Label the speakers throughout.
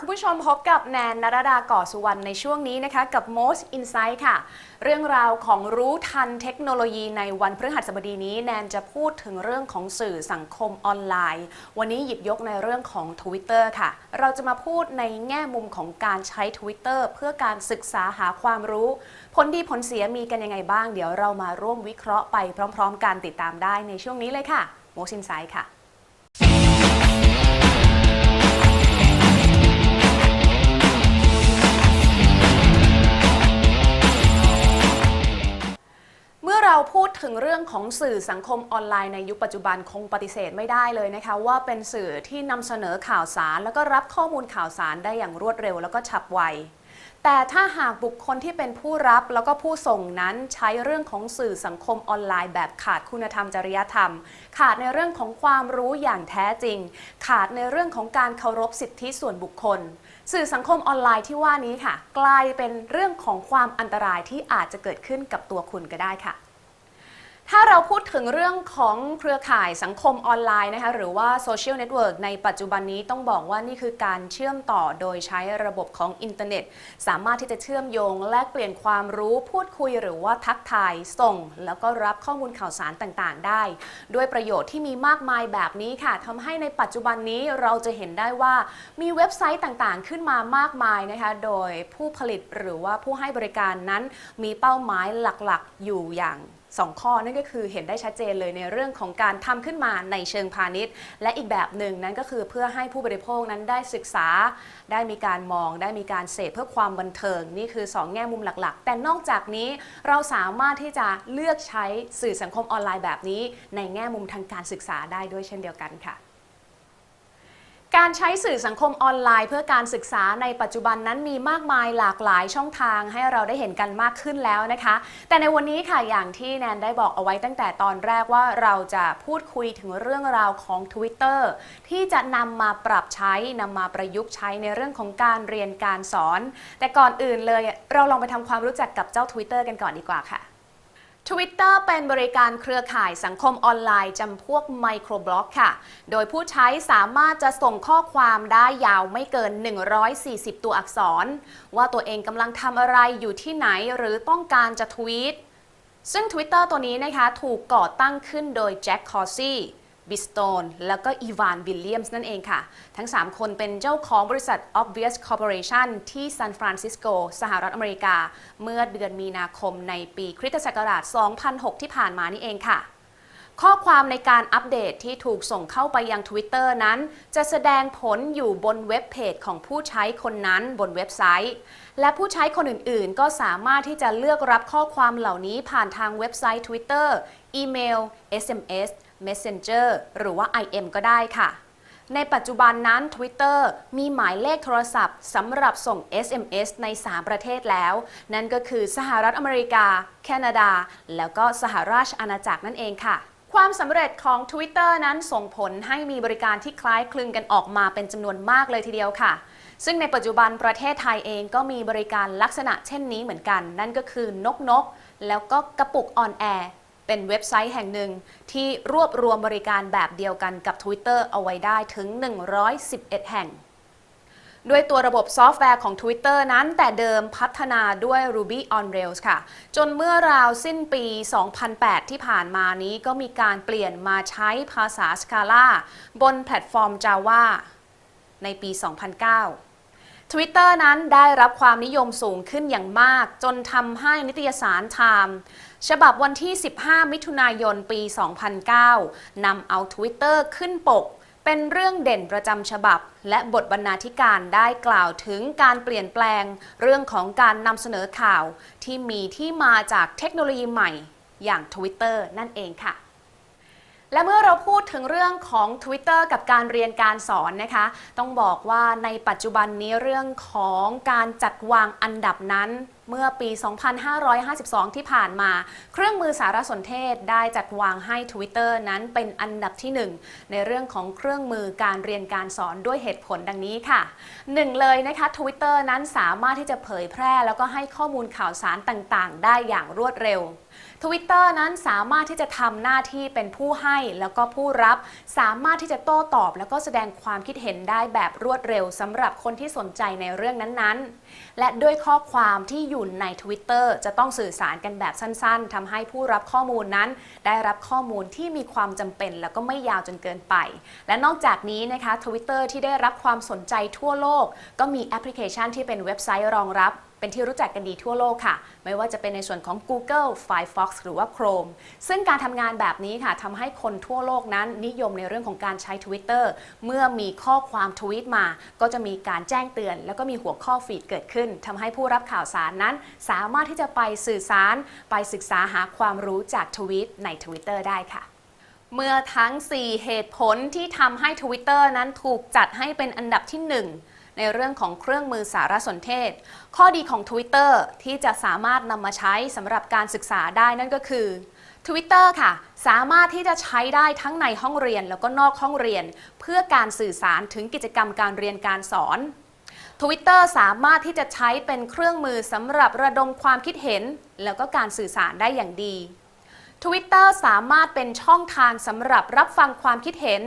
Speaker 1: คุณผู้ชมพบกับแนนนรดาก่อสุวรรณในช่วงนี้นะคะ กับ Most Insight ค่ะ เรื่องราวของรู้ทันเทคโนโลยีในวันพฤหัสบดีนี้ แนนจะพูดถึงเรื่องของสื่อสังคมออนไลน์ วันนี้หยิบยกในเรื่องของ Twitter ค่ะ เราจะมาพูดในแง่มุมของการใช้ Twitter เพื่อการศึกษาหาความรู้ ผลดีผลเสียมีกันยังไงบ้าง เดี๋ยวเรามาร่วมวิเคราะห์ไปพร้อม ๆ กันติดตามได้ในช่วงนี้เลยค่ะ Most Insight ค่ะ ดถึงเรื่องของสื่อสังคมออนไลน์ในยุคปัจจุบันคงปฏิเสธไม่ได้เลยนะคะ ว่าเป็นสื่อที่นำเสนอข่าวสาร แล้วก็รับข้อมูลข่าวสารได้อย่างรวดเร็วแล้วก็ฉับไว แต่ถ้าหากบุคคลที่เป็นผู้รับแล้วก็ผู้ส่งนั้นใช้เรื่องของสื่อสังคมออนไลน์ แบบขาดคุณธรรมจริยธรรม ขาดในเรื่องของความรู้อย่างแท้จริง ขาดในเรื่องของการเคารพสิทธิส่วนบุคคลสื่อสังคมออนไลน์ที่ว่านี้ค่ะ กลายเป็นเรื่องของความอันตรายที่อาจจะเกิดขึ้นกับตัวคุณก็ได้ค่ะ ถ้าเราพูดถึงเรื่องของเครือข่ายสังคมออนไลน์นะคะหรือว่าโซเชียลเน็ตเวิร์กในปัจจุบันนี้ต้องบอกว่านี่คือการเชื่อมต่อโดยใช้ระบบของอินเทอร์เน็ต สามารถที่จะเชื่อมโยง แลกเปลี่ยนความรู้พูดคุยหรือว่าทักทายส่ง แล้วก็รับข้อมูลข่าวสารต่างๆ ได้ ด้วยประโยชน์ที่มีมากมายแบบนี้ค่ะทำให้ในปัจจุบันนี้เราจะเห็นได้ว่ามีเว็บไซต์ต่างๆ ขึ้นมามากมายนะคะโดยผู้ผลิตหรือว่าผู้ให้บริการนั้น มีเป้าหมายหลักๆ อยู่อย่างสองข้อนั่นก็คือเห็นได้ชัดเจนเลยในเรื่องของการทำขึ้นมาในเชิงพาณิชย์ และอีกแบบหนึ่งนั้นก็คือเพื่อให้ผู้บริโภคนั้นได้ศึกษา ได้มีการมอง ได้มีการเสพเพื่อความบันเทิง นี่คือ 2 แง่มุมหลักๆ แต่นอกจากนี้เราสามารถที่จะเลือกใช้สื่อสังคมออนไลน์แบบนี้ ในแง่มุมทางการศึกษาได้ด้วยเช่นเดียวกันค่ะ การใช้สื่อสังคมออนไลน์เพื่อการศึกษาในปัจจุบันนั้นมีมากมายหลากหลายช่องทางให้เราได้เห็นกันมากขึ้นแล้วนะคะ แต่ในวันนี้ค่ะอย่างที่แนนได้บอกเอาไว้ตั้งแต่ตอนแรกว่าเราจะพูดคุยถึงเรื่องราวของ Twitter ที่จะนำมาปรับใช้นำมาประยุกต์ใช้ในเรื่องของการเรียนการสอน แต่ก่อนอื่นเลยเราลองไปทำความรู้จักกับเจ้า Twitter กันก่อนดีกว่าค่ะ Twitter เป็นบริการเครือข่ายสังคมออนไลน์จำพวกไมโครบล็อกค่ะ โดยผู้ใช้สามารถจะส่งข้อความได้ยาวไม่เกิน 140 ตัวอักษร ว่าตัวเองกำลังทำอะไรอยู่ที่ไหนหรือต้องการจะทวีต ซึ่ง Twitter ตัวนี้นะคะถูกก่อตั้งขึ้นโดยแจ็คคอร์ซี่ บิสโตนแล้วก็อีวานบิลเลียมส์นั่นเองค่ะ ทั้ง 3 คนเป็นเจ้าของบริษัท Obvious Corporation ที่ซานฟรานซิสโก สหรัฐอเมริกา เมื่อเดือนมีนาคมในปีคริสตศักราช 2006 ที่ผ่านมานี่เองค่ะ ข้อความในการอัปเดตที่ถูกส่งเข้าไปยัง Twitter นั้น จะแสดงผลอยู่บนเว็บเพจของผู้ใช้คนนั้นบนเว็บไซต์และผู้ใช้คนอื่นๆ ก็สามารถที่จะเลือกรับข้อความเหล่านี้ผ่านทางเว็บไซต์ Twitter อีเมล SMS Messenger หรือว่า IM ก็ได้ค่ะ ในปัจจุบันนั้น Twitter มีหมายเลขโทรศัพท์สำหรับส่ง SMS ใน 3 ประเทศแล้ว นั่นก็คือสหรัฐอเมริกา แคนาดา แล้วก็สหราชอาณาจักรนั่นเองค่ะความสำเร็จของ Twitter นั้นส่งผลให้มีบริการที่คล้ายคลึงกันออกมาเป็นจำนวนมากเลยทีเดียวค่ะ ซึ่งในปัจจุบันประเทศไทยเองก็มีบริการลักษณะเช่นนี้เหมือนกัน นั่นก็คือนกนก แล้วก็กระปุกออนแอร์ เป็นเว็บไซต์แห่งหนึ่งที่รวบรวมบริการแบบเดียวกันกับ Twitter เอาไว้ได้ถึง 111 แห่ง ด้วยตัวระบบซอฟต์แวร์ของ Twitter นั้นแต่เดิมพัฒนาด้วย Ruby on Rails ค่ะ จนเมื่อราวสิ้นปี 2008 ที่ผ่านมานี้ก็มีการเปลี่ยนมาใช้ภาษา Scala บนแพลตฟอร์ม Java ในปี 2009 Twitter นั้นได้รับความนิยมสูงขึ้นอย่างมาก จนทำให้นิตยสาร Time ฉบับวันที่ 15 มิถุนายน ปี 2009 นำเอา Twitter ขึ้นปก เป็นเรื่องเด่นประจำฉบับ และบทบรรณาธิการได้กล่าวถึงการเปลี่ยนแปลง เรื่องของการนำเสนอข่าว ที่มีที่มาจากเทคโนโลยีใหม่ อย่าง Twitter นั่นเองค่ะและเมื่อเราพูดถึงเรื่องของ Twitter กับการเรียนการสอนนะคะ ต้องบอกว่าในปัจจุบันนี้เรื่องของการจัดวางอันดับนั้น เมื่อปี 2552 ที่ผ่านมา เครื่องมือสารสนเทศได้จัดวางให้ Twitter นั้นเป็นอันดับที่ 1 ในเรื่องของเครื่องมือการเรียนการสอนด้วยเหตุผลดังนี้ค่ะ 1 เลยนะคะ Twitter นั้นสามารถที่จะเผยแพร่ แล้วก็ให้ข้อมูลข่าวสารต่างๆ ได้อย่างรวดเร็ว Twitter นั้นสามารถที่จะทำหน้าที่เป็นผู้ให้แล้วก็ผู้รับ สามารถที่จะโต้ตอบ แล้วก็แสดงความคิดเห็นได้แบบรวดเร็วสำหรับคนที่สนใจในเรื่องนั้นๆ และด้วยข้อความที่อยู่ใน Twitter จะต้องสื่อสารกันแบบสั้นๆทำให้ผู้รับข้อมูลนั้น ได้รับข้อมูลที่มีความจำเป็น แล้วก็ไม่ยาวจนเกินไป และนอกจากนี้นะคะ Twitter ที่ได้รับความสนใจทั่วโลก ก็มีแอปพลิเคชันที่เป็นเว็บไซต์รองรับ เป็นที่รู้จักกันดีทั่วโลกค่ะ ไม่ว่าจะเป็นในส่วนของ Google, Firefox หรือว่า Chrome ซึ่งการทำงานแบบนี้ค่ะทำให้คนทั่วโลกนั้นนิยมในเรื่องของการใช้ Twitter เมื่อมีข้อความทวีตมา ก็จะมีการแจ้งเตือน แล้วก็มีหัวข้อฟีดเกิดขึ้นทำให้ผู้รับข่าวสารนั้น สามารถที่จะไปสื่อสาร ไปศึกษาหาความรู้จากทวีตใน Twitter ได้ค่ะเมื่อทั้ง 4 เหตุผลที่ทำให้ Twitter นั้นถูกจัดให้เป็นอันดับที่ 1 ในเรื่องของเครื่องมือสารสนเทศ ข้อดีของ Twitter ที่จะสามารถนำมาใช้สำหรับการศึกษาได้นั่นก็คือ Twitter ค่ะ สามารถที่จะใช้ได้ทั้งในห้องเรียนแล้วก็นอกห้องเรียน เพื่อการสื่อสารถึงกิจกรรมการเรียนการสอน Twitter สามารถที่จะใช้เป็นเครื่องมือสำหรับระดมความคิดเห็น แล้วก็การสื่อสารได้อย่างดี Twitter สามารถเป็นช่องทางสำหรับรับฟังความคิดเห็น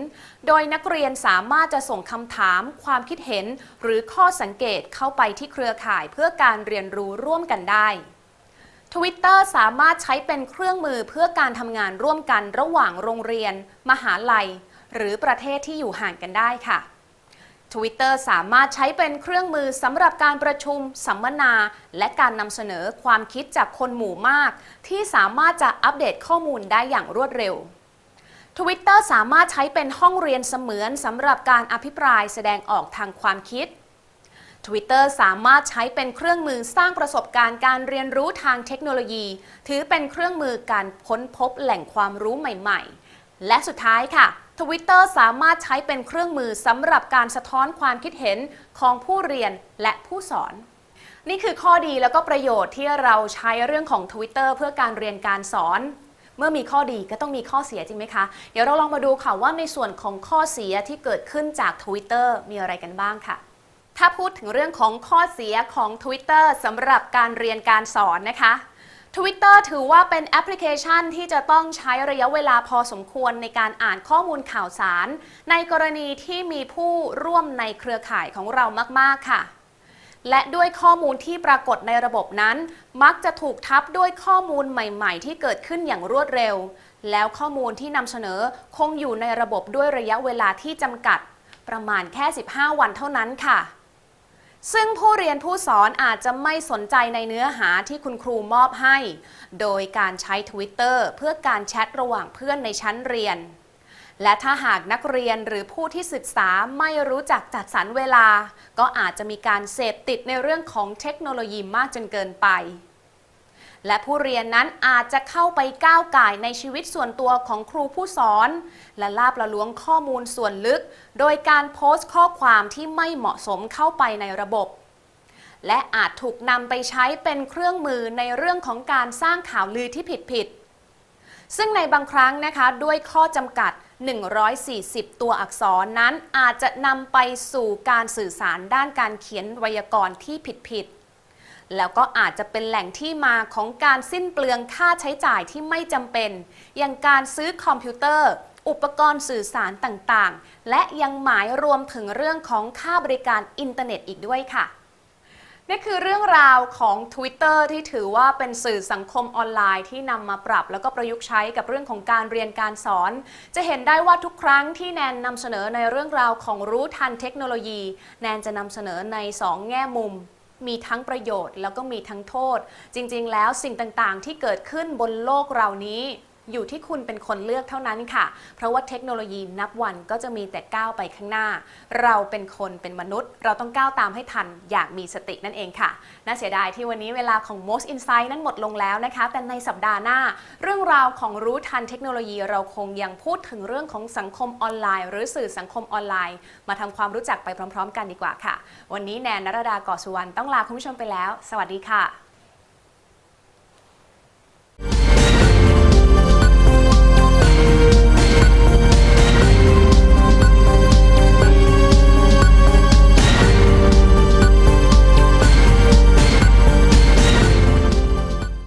Speaker 1: โดยนักเรียนสามารถจะส่งคำถาม ความคิดเห็น หรือข้อสังเกตเข้าไปที่เครือข่ายเพื่อการเรียนรู้ร่วมกันได้ Twitter สามารถใช้เป็นเครื่องมือเพื่อการทำงานร่วมกันระหว่างโรงเรียน มหาลัย หรือประเทศที่อยู่ห่างกันได้ค่ะ Twitter สามารถใช้เป็นเครื่องมือสำหรับการประชุม สัมมนา และการนำเสนอความคิดจากคนหมู่มาก ที่สามารถจะอัปเดตข้อมูลได้อย่างรวดเร็ว Twitter สามารถใช้เป็นห้องเรียนเสมือนสำหรับการอภิปรายแสดงออกทางความคิด Twitter สามารถใช้เป็นเครื่องมือสร้างประสบการณ์การเรียนรู้ทางเทคโนโลยี ถือเป็นเครื่องมือการค้นพบแหล่งความรู้ใหม่ ๆ และสุดท้ายค่ะ Twitter สามารถใช้เป็นเครื่องมือสำหรับการสะท้อนความคิดเห็นของผู้เรียนและผู้สอน นี่คือข้อดีแล้วก็ประโยชน์ที่เราใช้เรื่องของ Twitter เพื่อการเรียนการสอน เมื่อมีข้อดีก็ต้องมีข้อเสียจริงไหมคะ เดี๋ยวเราลองมาดูค่ะว่าในส่วนของข้อเสียที่เกิดขึ้นจาก Twitter มีอะไรกันบ้างค่ะถ้าพูดถึงเรื่องของข้อเสียของ Twitter สำหรับการเรียนการสอนนะคะ Twitter ถือว่าเป็นแอปพลิเคชันที่จะต้องใช้ระยะเวลาพอสมควรในการอ่านข้อมูลข่าวสาร ในกรณีที่มีผู้ร่วมในเครือข่ายของเรามาก ๆ ค่ะ และด้วยข้อมูลที่ปรากฏในระบบนั้น มักจะถูกทับด้วยข้อมูลใหม่ ๆ ที่เกิดขึ้นอย่างรวดเร็ว แล้วข้อมูลที่นำเสนอคงอยู่ในระบบด้วยระยะเวลาที่จำกัด ประมาณแค่ 15 วันเท่านั้นค่ะ ซึ่งผู้เรียนผู้สอนอาจจะไม่สนใจในเนื้อหาที่คุณครูมอบให้ โดยการใช้ Twitter เพื่อการแชทระหว่างเพื่อนในชั้นเรียน และถ้าหากนักเรียนหรือผู้ที่ศึกษาไม่รู้จักจัดสรรเวลา ก็อาจจะมีการเสพติดในเรื่องของเทคโนโลยีมากจนเกินไป และผู้เรียนนั้นอาจจะเข้าไปก้าวไก่ในชีวิตส่วนตัวของครูผู้สอน และลาบละล้วงข้อมูลส่วนลึก โดยการโพสต์ข้อความที่ไม่เหมาะสมเข้าไปในระบบ และอาจถูกนำไปใช้เป็นเครื่องมือในเรื่องของการสร้างข่าวลือที่ผิดๆซึ่งในบางครั้งนะคะด้วยข้อจำกัด 140 ตัวอักษรนั้นอาจจะนำไปสู่การสื่อสารด้านการเขียนไวยากรณ์ที่ผิดๆ แล้วก็อาจจะเป็นแหล่งที่มาของการสิ้นเปลืองค่าใช้จ่ายที่ไม่จำเป็น อย่างการซื้อคอมพิวเตอร์ อุปกรณ์สื่อสารต่างๆ และยังหมายรวมถึงเรื่องของค่าบริการอินเทอร์เน็ตอีกด้วยค่ะนี่คือเรื่องราวของ Twitter ที่ถือว่าเป็นสื่อสังคมออนไลน์ที่นำมาปรับ แล้วก็ประยุกต์ใช้กับเรื่องของการเรียนการสอน จะเห็นได้ว่าทุกครั้งที่แนนนำเสนอในเรื่องราวของรู้ทันเทคโนโลยี แนนจะนำเสนอใน 2 แง่มุม มีทั้งประโยชน์แล้วก็มีทั้งโทษ จริงๆ แล้วสิ่งต่างๆ ที่เกิดขึ้นบนโลกเรานี้ อยู่ที่คุณเป็นคนเลือกเท่านั้นค่ะ เพราะว่าเทคโนโลยีนับวันก็จะมีแต่ก้าวไปข้างหน้า เราเป็นคนเป็นมนุษย์ เราต้องก้าวตามให้ทันอย่างมีสตินั่นเองค่ะ น่าเสียดายที่วันนี้เวลาของ Most Insight นั้นหมดลงแล้วนะคะ แต่ในสัปดาห์หน้า เรื่องราวของรู้ทันเทคโนโลยีเราคงยังพูดถึงเรื่องของสังคมออนไลน์ หรือสื่อสังคมออนไลน์ มาทำความรู้จักไปพร้อม ๆ กันดีกว่าค่ะ วันนี้แนนนรดาก่อสุวรรณต้องลาคุณผู้ชมไปแล้ว สวัสดีค่ะ